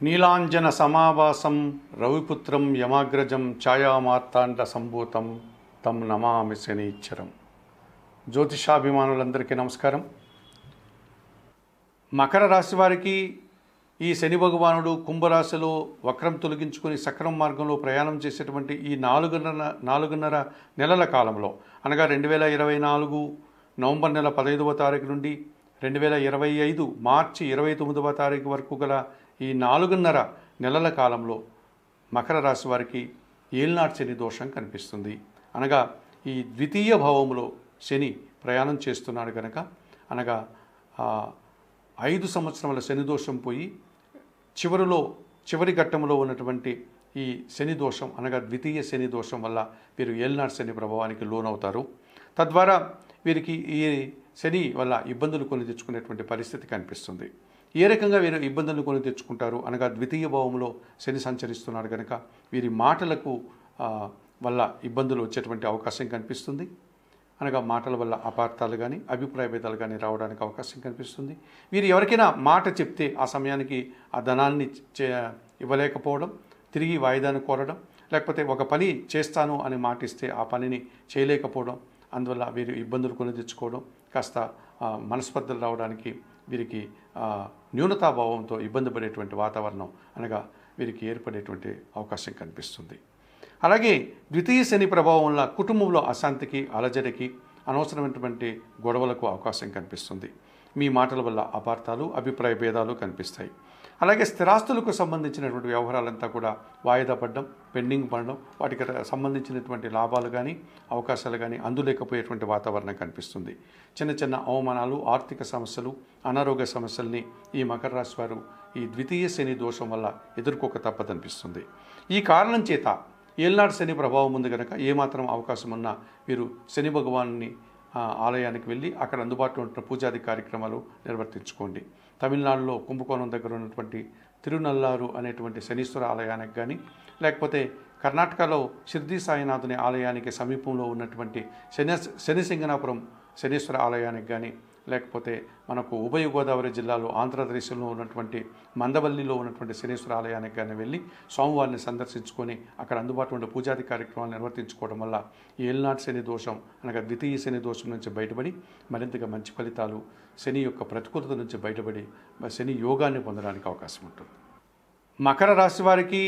నీలాంజన సమావాసం రవిపుత్రం యమాగ్రజం ఛాయామార్తాండ సంభూతం తం నమామి శనీశ్వరం జ్యోతిషాభిమానులందరికీ నమస్కారం. మకర రాశి వారికి ఈ శని భగవానుడు కుంభరాశిలో వక్రం తొలగించుకొని సక్రమ మార్గంలో ప్రయాణం చేసేటువంటి ఈ నాలుగున్నర నాలుగున్నర నెలల కాలంలో అనగా రెండు వేల ఇరవై నాలుగు నవంబర్ నెల పదహైదవ తారీఖు నుండి రెండు వేల ఇరవై ఐదు మార్చి ఇరవై తొమ్మిదవ తారీఖు వరకు గల ఈ నాలుగున్నర నెలల కాలంలో మకర రాశి వారికి ఏల్నాడు శని దోషం కనిపిస్తుంది. అనగా ఈ ద్వితీయ భావములో శని ప్రయాణం చేస్తున్నాడు కనుక అనగా ఐదు సంవత్సరముల శని దోషం పోయి చివరిలో చివరి ఘట్టంలో ఉన్నటువంటి ఈ శని దోషం అనగా ద్వితీయ శని దోషం వల్ల వీరు ఏల్నాడు శని ప్రభావానికి లోనవుతారు. తద్వారా వీరికి ఈ శని వల్ల ఇబ్బందులు కొని తెచ్చుకునేటువంటి పరిస్థితి కనిపిస్తుంది. ఏ రకంగా వీరు ఇబ్బందులు కొని తెచ్చుకుంటారు అనగా ద్వితీయ భావంలో శని సంచరిస్తున్నాడు కనుక వీరి మాటలకు వల్ల ఇబ్బందులు వచ్చేటువంటి అవకాశం కనిపిస్తుంది. అనగా మాటల వల్ల అపార్థాలు కానీ అభిప్రాయ భేదాలు కానీ రావడానికి అవకాశం కనిపిస్తుంది. వీరు ఎవరికైనా మాట చెప్తే ఆ సమయానికి ఆ ధనాన్ని చే ఇవ్వలేకపోవడం తిరిగి వాయిదాను కోరడం లేకపోతే ఒక పని చేస్తాను అని మాట ఇస్తే ఆ పనిని చేయలేకపోవడం అందువల్ల వీరు ఇబ్బందులు కొని తెచ్చుకోవడం కాస్త మనస్పర్ధలు రావడానికి వీరికి న్యూనతాభావంతో ఇబ్బంది పడేటువంటి వాతావరణం అనగా వీరికి ఏర్పడేటువంటి అవకాశం కనిపిస్తుంది. అలాగే ద్వితీయ శని ప్రభావం వల్ల కుటుంబంలో అశాంతికి అలజడికి అనవసరమైనటువంటి గొడవలకు అవకాశం కనిపిస్తుంది. మీ మాటల వల్ల అపార్థాలు అభిప్రాయ భేదాలు కనిపిస్తాయి. అలాగే స్థిరాస్తులకు సంబంధించినటువంటి వ్యవహారాలంతా కూడా వాయిదా పడడం పెండింగ్ పడడం వాటికి సంబంధించినటువంటి లాభాలు కానీ అవకాశాలు కానీ అందులేకపోయేటువంటి వాతావరణం కనిపిస్తుంది. చిన్న చిన్న అవమానాలు ఆర్థిక సమస్యలు అనారోగ్య సమస్యల్ని ఈ మకర రాశి వారు ఈ ద్వితీయ శని దోషం వల్ల ఎదుర్కోక తప్పదనిపిస్తుంది. ఈ కారణం చేత ఏల్నాడు శని ప్రభావం ఉంది కనుక ఏమాత్రం అవకాశం ఉన్నా వీరు శని భగవాన్ని ఆలయానికి వెళ్ళి అక్కడ అందుబాటులో ఉంటున్న పూజాది కార్యక్రమాలు నిర్వర్తించుకోండి. తమిళనాడులో కుంభకోణం దగ్గర ఉన్నటువంటి తిరునల్లారు అనేటువంటి శనీశ్వర ఆలయానికి కానీ లేకపోతే కర్ణాటకలో షిర్దీ సాయినాథుని ఆలయానికి సమీపంలో ఉన్నటువంటి శని శనిసింగనాపురం శనీశ్వర ఆలయానికి కానీ లేకపోతే మనకు ఉభయ గోదావరి జిల్లాలో ఆంధ్రప్రదేశ్లో ఉన్నటువంటి మందవల్లిలో ఉన్నటువంటి శనేశ్వర ఆలయానికి కానీ వెళ్ళి స్వామివారిని సందర్శించుకొని అక్కడ అందుబాటులో ఉండే పూజాది కార్యక్రమాలు నిర్వర్తించుకోవడం వల్ల ఈ ఏల్నాటి శని దోషం అనగా ద్వితీయ శని దోషం నుంచి బయటపడి మరింతగా మంచి ఫలితాలు శని యొక్క ప్రతికూలత నుంచి బయటపడి శని యోగాన్ని పొందడానికి అవకాశం ఉంటుంది. మకర రాశి వారికి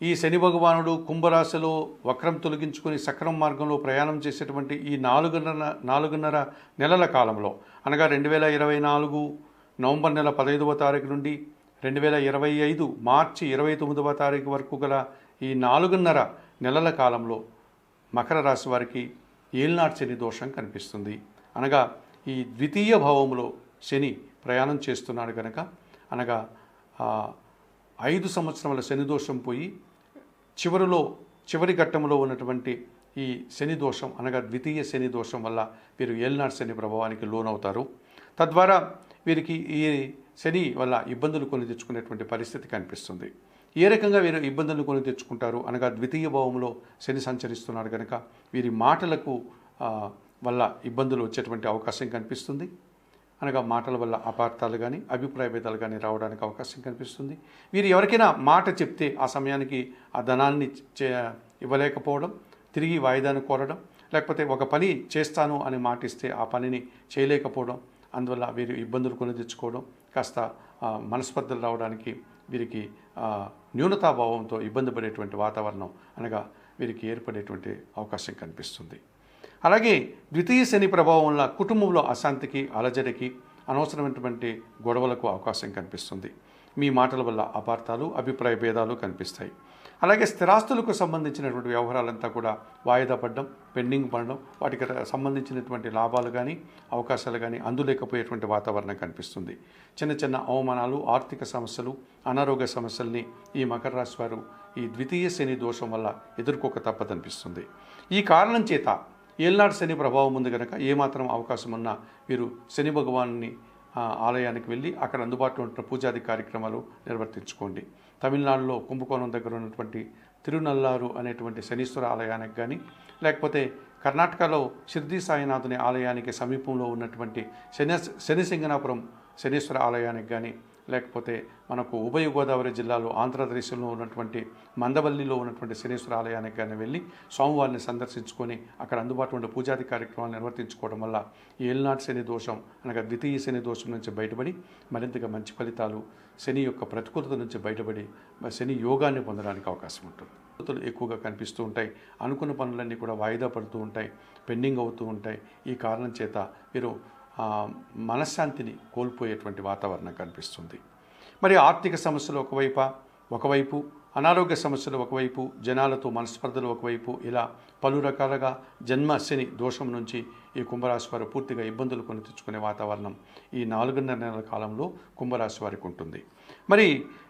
ఈ శని భగవానుడు కుంభరాశిలో వక్రం తొలగించుకొని సక్రమ మార్గంలో ప్రయాణం చేసేటువంటి ఈ నాలుగున్నర నాలుగున్నర నెలల కాలంలో అనగా రెండు వేల ఇరవై నాలుగు నవంబర్ నెల పదహైదవ తారీఖు నుండి రెండు వేల ఇరవై ఐదు మార్చి ఇరవై తొమ్మిదవ తారీఖు వరకు గల ఈ నాలుగున్నర నెలల కాలంలో మకర రాశి వారికి ఏల్నాటి శని దోషం కనిపిస్తుంది. అనగా ఈ ద్వితీయ భావంలో శని ప్రయాణం చేస్తున్నాడు కనుక అనగా ఐదు సంవత్సరాల శని దోషం పోయి చివరిలో చివరి ఘట్టంలో ఉన్నటువంటి ఈ శని దోషం అనగా ద్వితీయ శని దోషం వల్ల వీరు ఏల్నాడు శని ప్రభావానికి లోనవుతారు. తద్వారా వీరికి ఈ శని వల్ల ఇబ్బందులు కొని తెచ్చుకునేటువంటి పరిస్థితి కనిపిస్తుంది. ఏ రకంగా వీరు ఇబ్బందులు కొని తెచ్చుకుంటారు అనగా ద్వితీయ భావంలో శని సంచరిస్తున్నాడు కనుక వీరి మాటలకు వల్ల ఇబ్బందులు వచ్చేటువంటి అవకాశం కనిపిస్తుంది. అనగా మాటల వల్ల అపార్థాలు కానీ అభిప్రాయ భేదాలు కానీ రావడానికి అవకాశం కనిపిస్తుంది. వీరు ఎవరికైనా మాట చెప్తే ఆ సమయానికి ఆ ధనాన్ని చే ఇవ్వలేకపోవడం తిరిగి వాయిదాను కోరడం లేకపోతే ఒక పని చేస్తాను అని మాట ఇస్తే ఆ పనిని చేయలేకపోవడం అందువల్ల వీరు ఇబ్బందులు కొని తెచ్చుకోవడం కాస్త మనస్పర్ధలు రావడానికి వీరికి న్యూనతాభావంతో ఇబ్బంది పడేటువంటి వాతావరణం అనగా వీరికి ఏర్పడేటువంటి అవకాశం కనిపిస్తుంది. అలాగే ద్వితీయ శని ప్రభావం వల్ల కుటుంబంలో అశాంతికి అలజడికి అనవసరమైనటువంటి గొడవలకు అవకాశం కనిపిస్తుంది. మీ మాటల వల్ల అపార్థాలు అభిప్రాయ భేదాలు కనిపిస్తాయి. అలాగే స్థిరాస్తులకు సంబంధించినటువంటి వ్యవహారాలంతా కూడా వాయిదా పడడం పెండింగ్ పడడం వాటికి సంబంధించినటువంటి లాభాలు కానీ అవకాశాలు కానీ అందులేకపోయేటువంటి వాతావరణం కనిపిస్తుంది. చిన్న చిన్న అవమానాలు ఆర్థిక సమస్యలు అనారోగ్య సమస్యల్ని ఈ మకర రాశి వారు ఈ ద్వితీయ శని దోషం వల్ల ఎదుర్కోక తప్పదనిపిస్తుంది. ఈ కారణం చేత ఏల్నాడు శని ప్రభావం ఉంది కనుక ఏమాత్రం అవకాశం ఉన్నా వీరు శని భగవాన్ని ఆలయానికి వెళ్ళి అక్కడ అందుబాటులో ఉంటున్న పూజాది కార్యక్రమాలు నిర్వర్తించుకోండి. తమిళనాడులో కుంభకోణం దగ్గర ఉన్నటువంటి తిరునల్లారు అనేటువంటి శనీశ్వర ఆలయానికి కానీ లేకపోతే కర్ణాటకలో షిర్ది సాయినాథుని ఆలయానికి సమీపంలో ఉన్నటువంటి శని శనిసింగనాపురం శనీశ్వర ఆలయానికి కానీ లేకపోతే మనకు ఉభయ గోదావరి జిల్లాలో ఆంధ్రప్రదేశ్లో ఉన్నటువంటి మందవల్లిలో ఉన్నటువంటి శనీశ్వర ఆలయానికి కానీ వెళ్ళి స్వామివారిని సందర్శించుకొని అక్కడ అందుబాటులో ఉండే పూజాది కార్యక్రమాలు నిర్వర్తించుకోవడం వల్ల ఈ శని దోషం అనగా ద్వితీయ శని దోషం నుంచి బయటపడి మరింతగా మంచి ఫలితాలు శని యొక్క ప్రతికూలత నుంచి బయటపడి శని యోగాన్ని పొందడానికి అవకాశం ఉంటుంది. ఎక్కువగా కనిపిస్తూ ఉంటాయి. అనుకున్న పనులన్నీ కూడా వాయిదా పడుతూ ఉంటాయి. పెండింగ్ అవుతూ ఉంటాయి. ఈ కారణం చేత మీరు మనశ్శాంతిని కోల్పోయేటువంటి వాతావరణం కనిపిస్తుంది. మరి ఆర్థిక సమస్యలు ఒకవైపు ఒకవైపు అనారోగ్య సమస్యలు ఒకవైపు జనాలతో మనస్పర్ధలు ఒకవైపు ఇలా పలు రకాలుగా జన్మశని దోషం నుంచి ఈ కుంభరాశి వారు పూర్తిగా ఇబ్బందులు కొని తెచ్చుకునే వాతావరణం ఈ నాలుగున్నర నెలల కాలంలో కుంభరాశి వారికి ఉంటుంది. మరి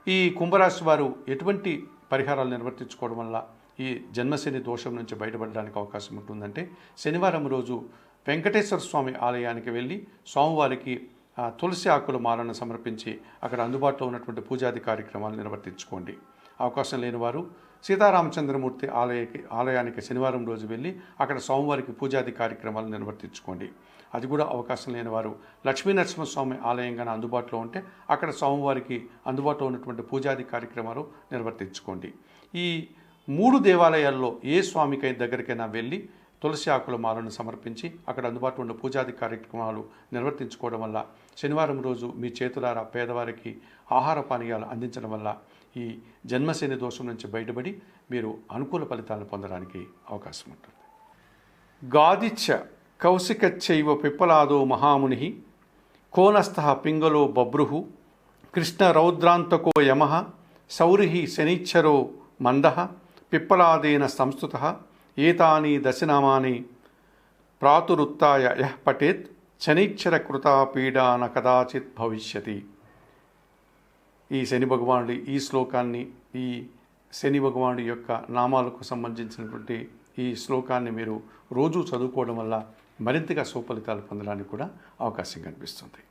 ఈ కుంభరాశి వారు ఎటువంటి పరిహారాలు నిర్వర్తించుకోవడం వల్ల ఈ జన్మశని దోషం నుంచి బయటపడడానికి అవకాశం ఉంటుందంటే శనివారం రోజు వెంకటేశ్వర స్వామి ఆలయానికి వెళ్ళి స్వామివారికి తులసి ఆకుల మాలను సమర్పించి అక్కడ అందుబాటులో ఉన్నటువంటి పూజాది కార్యక్రమాలు నిర్వర్తించుకోండి. అవకాశం లేని వారు సీతారామచంద్రమూర్తి ఆలయకి ఆలయానికి శనివారం రోజు వెళ్ళి అక్కడ స్వామివారికి పూజాది కార్యక్రమాలు నిర్వర్తించుకోండి. అది కూడా అవకాశం లేని వారు లక్ష్మీనరసింహస్వామి ఆలయం కానీ అందుబాటులో ఉంటే అక్కడ స్వామివారికి అందుబాటులో ఉన్నటువంటి పూజాది కార్యక్రమాలు నిర్వర్తించుకోండి. ఈ మూడు దేవాలయాల్లో ఏ స్వామికై దగ్గరికైనా వెళ్ళి తులసి ఆకుల మాలను సమర్పించి అక్కడ అందుబాటులో ఉన్న పూజాది కార్యక్రమాలు నిర్వర్తించుకోవడం వల్ల శనివారం రోజు మీ చేతులారా పేదవారికి ఆహార పానీయాలు అందించడం వల్ల ఈ జన్మశని దోషం నుంచి బయటపడి మీరు అనుకూల ఫలితాలను పొందడానికి అవకాశం ఉంటుంది. గాదిచ్చ కౌశికచ్చైవ పిప్పలాదో మహాముని కోనస్థ పింగలో బబ్రుహు కృష్ణ రౌద్రాంతకో యమ శౌరిహి శనిచ్చరో మంద పిప్పలాదేన సంస్థుత ఏతాని దశనామాని ప్రాతురుత్తాయ యః పఠేత్ శనిచ్చర కృతా పీడా న కదాచిత్ భవిష్యతి. ఈ శని భగవానుడి ఈ శ్లోకాన్ని ఈ శని భగవానుడి యొక్క నామాలకు సంబంధించినటువంటి ఈ శ్లోకాన్ని మీరు రోజు చదువుకోవడం వల్ల మరింతగా సుఫలితాలు పొందడానికి కూడా అవకాశం కనిపిస్తుంది.